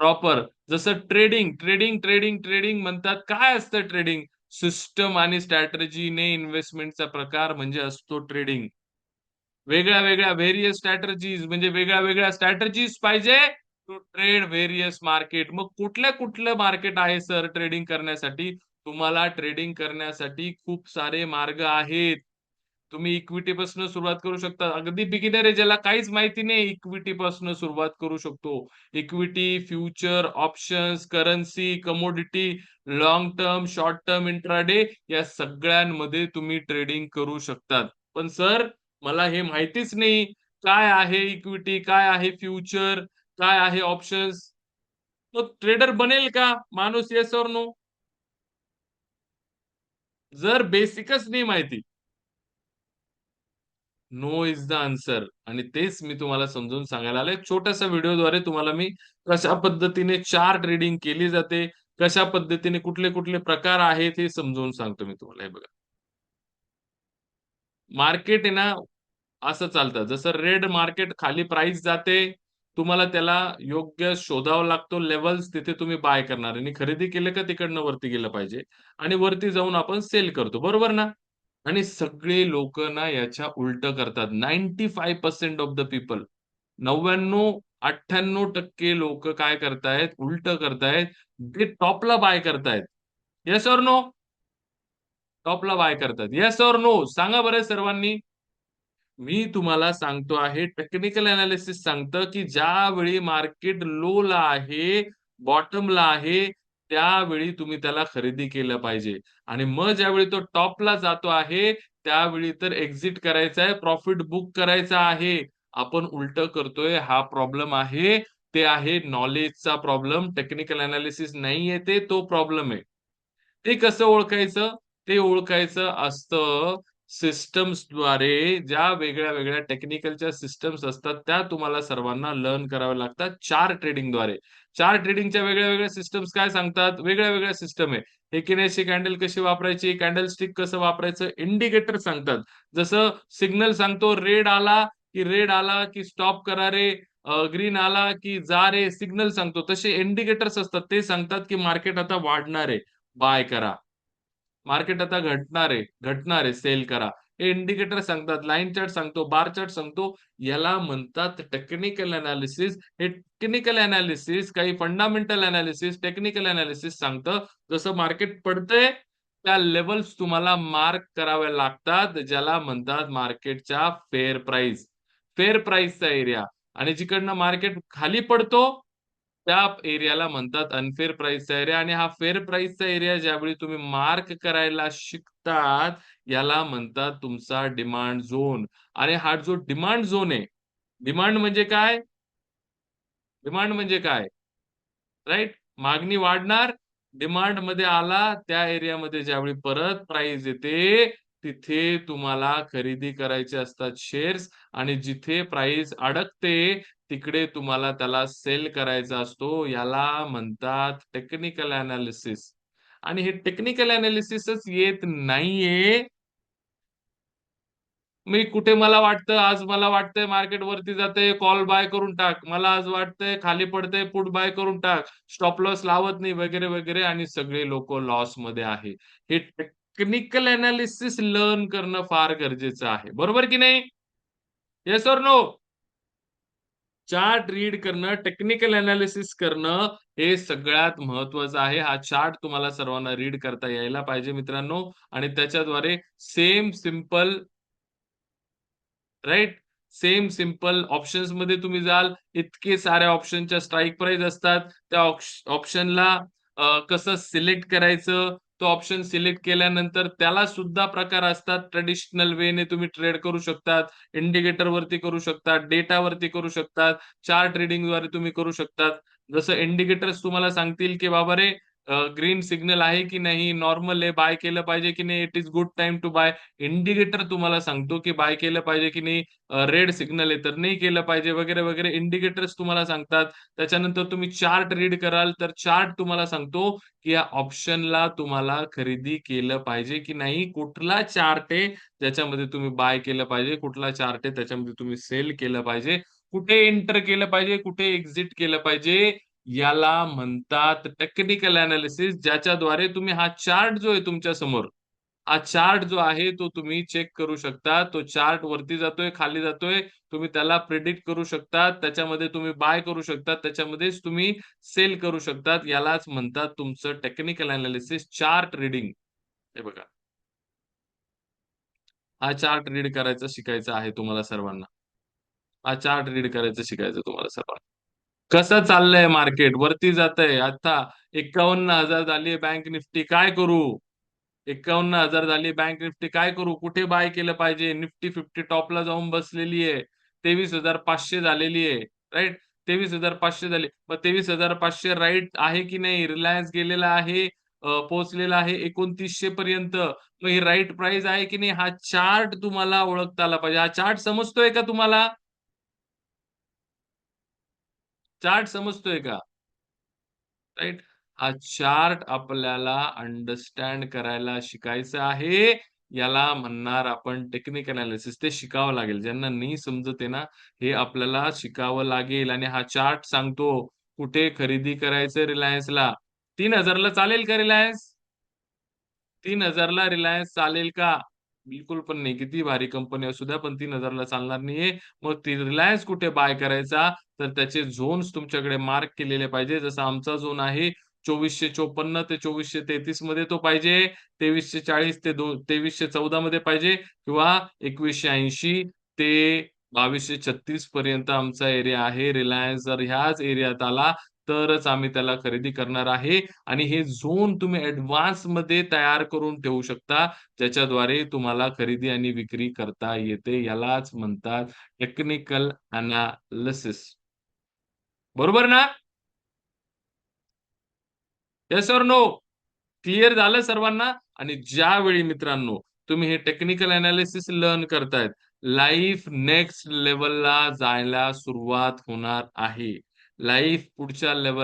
Proper जसं trading, trading, trading, trading म्हणतात. काय असतं ट्रेडिंग? सिस्टम आणि स्ट्रॅटर्जीने इन्व्हेस्टमेंटचा प्रकार म्हणजे असतो ट्रेडिंग. वेगळ्या-वेगळ्या व्हेरियस स्ट्रॅटर्जीज म्हणजे वेगळ्या-वेगळ्या स्ट्रॅटर्जीज पाहिजे टू ट्रेड व्हेरियस मार्केट. मग कुठल्या-कुठलं मार्केट आहे सर ट्रेडिंग करण्यासाठी? तुम्हाला ट्रेडिंग करण्यासाठी खूप सारे मार्ग आहेत. तुम्ही इक्विटी पासून सुरुवात करू शकता. अगदी बिगिनर आहे ज्याला काहीच माहिती नाही इक्विटी पासून सुरुवात करू शकतो. Equity, future, options, currency, commodity, long term, short term, intraday या सगळ्यांमध्ये तुम्ही ट्रेडिंग करू शकतात. पण सर मला हे माहितीच नाही. काय आहे इक्विटी? काय आहे फ्युचर? काय आहे ऑप्शन्स? मग ट्रेडर बनेल का माणूस? Yes or no? जर बेसिकच नाही माहिती नो इज द आन्सर आणि तेच मी तुम्हाला समजून सांगायला आलोय. छोट्याशा व्हिडिओद्वारे तुम्हाला मी कशा पद्धतीने चार ट्रेडिंग केली जाते, कशा पद्धतीने कुठले-कुठले प्रकार आहेत हे समजून सांगतो मी तुम्हाला. हे बघा. मार्केट आहे ना, असं चालतं. जसं रेड मार्केट खाली प्राइस जाते, तुम्हाला त्याला योग्य शोधावा लागतो लेवल्स तिथे तुम्ही बाय करणार आणि खरेदी केलं का तिकडनं वरती गेलं पाहिजे आणि वरती जाऊन आपण सेल करतो. बरोबर ना? आणि सगळे लोक ना याच्या उलटं करतात. 95% ऑफ द पीपल नव्याण्णव अठ्ठ्याण्णव टक्के लोक काय करतायत? उलटं करतायत. ते टॉपला बाय करतायत. Yes or no? टॉपला बाय करतात. Yes or no? सांगा बरं सर्वांनी. मी तुम्हाला सांगतो आहे टेक्निकल एनालिसिस सांगतं, की ज्यावेळी मार्केट लोला आहे, बॉटमला आहे, त्यावेळी तुम्ही त्याला खरेदी केलं पाहिजे आणि मग ज्यावेळी तो टॉपला जातो आहे, त्यावेळी तर एक्झिट करायचं आहे, प्रॉफिट बुक करायचा आहे. आपण उलट करतोय हा प्रॉब्लेम आहे. ते आहे नॉलेजचा प्रॉब्लेम. टेक्निकल एनालिसिस नाहीये ते, तो प्रॉब्लेम आहे. ते कसं ओळखायचं? ते ओळखायचं असतं सिस्टम्सद्वारे ज्या वेगळ्या-वेगळ्या टेक्निकलच्या सिस्टम्स असतात, त्या तुम्हाला सर्वांना लर्न कराव्या लागतात चार ट्रेडिंगद्वारे. चार ट्रेडिंगच्या वेगळ्या-वेगळ्या सिस्टम्स काय सांगतात? वेगळ्या-वेगळ्या सिस्टम आहे. एकिनेसी कॅन्डल कशी वापरायची? कॅन्डलस्टिक कसं वापरायचं? इंडिकेटर सांगतात. जसं सिग्नल सांगतो रेड आला, की रेड आला, की स्टॉप करा रे. ग्रीन आला, की जा रे. सिग्नल सांगतो. तसे इंडिकेटर्स असतात. ते सांगतात, की मार्केट आता वाढणार आहे, बाय करा. मार्केट आता घटणार आहे, घटणार आहे, सेल करा. हे इंडिकेटर सांगतात, लाईन चार्ट सांगतो, बार चार्ट सांगतो. याला म्हणतात टेक्निकल एनालिसिस. हे टेक्निकल एनालिसिस काही फंडामेंटल एनालिसिस, टेक्निकल एनालिसिस सांगतं. जसं मार्केट पडतंय, त्या लेवल्स तुम्हाला मार्क कराव्या लागतात. ज्याला म्हणतात मार्केटच्या फेअर प्राईस. फेअर प्राईसचा एरिया आणि जिकडनं मार्केट खाली पडतो, त्या एरियाला म्हणतात अनफेअर प्राईसचा एरिया आणि हा फेअर प्राईसचा एरिया ज्यावेळी तुम्ही मार्क करायला शिकतात, याला म्हणतात तुमचा डिमांड झोन आणि हा जो डिमांड झोन आहे, डिमांड म्हणजे काय? डिमांड म्हणजे काय? राईट मागणी वाढणार, डिमांडमध्ये आला, त्या एरियामध्ये ज्यावेळी परत प्राईस येते, तिथे तुम्हाला खरेदी करायचे असतात शेअर्स आणि जिथे प्राईस अडकते, तिकडे तुम्हाला त्याला सेल करायचा असतो. याला म्हणतात टेक्निकल अनालिसिस आणि हे टेक्निकल अनालिसिसच येत नाहीये. मी कुठे मला वाटतं, आज मला वाटतंय मार्केट वरती जाते कॉल बाय करून टाक. मला आज वाटतंय खाली पडतंय, पुट बाय करून टाक. स्टॉप लॉस लावत नाही वगैरे, वगैरे आणि सगळे लोक लॉसमध्ये आहे. हे टेक्निकल अनालिसिस लर्न करणं फार गरजेचं आहे. बरोबर की नाही? Yes or no? Chart read करणं, टेक्निकल एनालिसिस करणं हे सगळ्यात महत्वाचं आहे. हा चार्ट तुम्हाला सर्वांना रीड करता यायला पाहिजे मित्रांनो आणि त्याच्याद्वारे same simple right same simple ऑप्शन्समध्ये तुम्ही जाल, इतके साऱ्या ऑप्शनच्या स्ट्राईक प्राइस असतात. त्या ऑप्शनला कसं सिलेक्ट करायचं, तो ऑप्शन सिलेक्ट केल्यानंतर त्याला सुद्धा प्रकार असतात. ट्रेडिशनल वेने तुम्ही ट्रेड करू शकतात, इंडिकेटर वरती करू शकतात, डेटावरती करू शकतात, चार ट्रेडिंगद्वारे तुम्ही करू शकतात. जसं इंडिकेटर्स तुम्हाला सांगतील, की बाबा रे ग्रीन सिग्नल आहे की नाही, नॉर्मल आहे, बाय केलं पाहिजे की नाही, it is good time to buy. Indicator तुम्हाला सांगतो, की बाय केलं पाहिजे की नाही, रेड सिग्नल आहे तर नाही केलं पाहिजे वगैरे, वगैरे इंडिकेटर्स तुम्हाला सांगतात. त्याच्यानंतर तुम्ही चार्ट रीड कराल, तर चार्ट तुम्हाला सांगतो, की या ऑप्शनला तुम्हाला खरेदी केलं पाहिजे की नाही. कुठला चार्ट आहे ज्याच्यामध्ये तुम्ही बाय केलं पाहिजे, कुठला चार्ट आहे त्याच्यामध्ये तुम्ही सेल केलं पाहिजे. कुठे एंटर केलं पाहिजे, कुठे एक्झिट केलं पाहिजे, याला म्हणतात टेक्निकल अनालिसिस ज्याच्याद्वारे तुम्ही हा चार्ट जो आहे तुमच्यासमोर हा चार्ट जो आहे तो तुम्ही चेक करू शकता. तो चार्ट वरती जातोय, खाली जातोय. तुम्ही त्याला प्रिडिक्ट करू शकता. त्याच्यामध्ये तुम्ही बाय करू शकता. त्याच्यामध्येच तुम्ही सेल करू शकतात. यालाच म्हणतात तुमचं टेक्निकल एनालिसिस चार्ट रीडिंग. हे बघा. हा चार्ट रीड करायचा शिकायचा आहे तुम्हाला सर्वांना. हा चार्ट रीड करायचं शिकायचं तुम्हाला सर्वांना. कसं चाललंय मार्केट? वरती जातंय. आता 51,000 झाली बँक निफ्टी काय करू? 51,000 झाली बँक निफ्टी काय करू? कुठे बाय केलं पाहिजे? निफ्टी 50 टॉपला जाऊन बसलेली आहे. 23,500 झालेली आहे. राईट तेवीस हजार पाचशे झाले मग 23,500 राइट आहे की नाही? रिलायन्स गेलेला आहे, पोहोचलेला आहे 2900 पर्यंत. मग ही राईट प्राइस आहे की नाही? हा चार्ट तुम्हाला ओळखता आला पाहिजे. हा चार्ट समजतोय का तुम्हाला? चार्ट समजतोय का? राईट हा चार्ट आपल्याला अंडरस्टँड करायला शिकायचं आहे. याला म्हणणार आपण टेक्निकल अनालिसिस ते शिकावं लागेल. ज्यांना नाही समजत आहे ना, हे आपल्याला शिकावं लागेल आणि हा चार्ट सांगतो कुठे खरेदी करायचं रिलायन्सला. तीन हजारला चालेल का रिलायन्स? तीन हजारला रिलायन्स चालेल का? बिलकुल पण नाही. किती भारी कंपनी असू द्या, पण तीन हजारला चालणार नाहीये. मग ती रिलायन्स कुठे बाय करायचा? तर त्याचे झोन्स तुमच्याकडे मार्क केलेले पाहिजे. जसा आमचा झोन आहे 2454 ते 2433 मध्ये तो पाहिजे. 2340 ते दो 2314 मध्ये पाहिजे किंवा 2180 ते 2236 पर्यंत आमचा एरिया आहे. रिलायन्स जर ह्याच एरियात आला, तरच आम्ही त्याला खरेदी करणार आहे आणि हे झोन तुम्ही ऍडव्हान्समध्ये तयार करून ठेवू शकता. ज्याच्याद्वारे तुम्हाला खरेदी आणि विक्री करता येते. यालाच म्हणतात टेक्निकल अनालिसिस बरोबर ना? Yes or no? क्लिअर झालं सर्वांना? आणि ज्यावेळी मित्रांनो, तुम्ही हे टेक्निकल अनालिसिस लर्न करतायत, लाईफ नेक्स्ट लेवलला जायला सुरुवात होणार आहे. लाईफ पुढच्या लेवल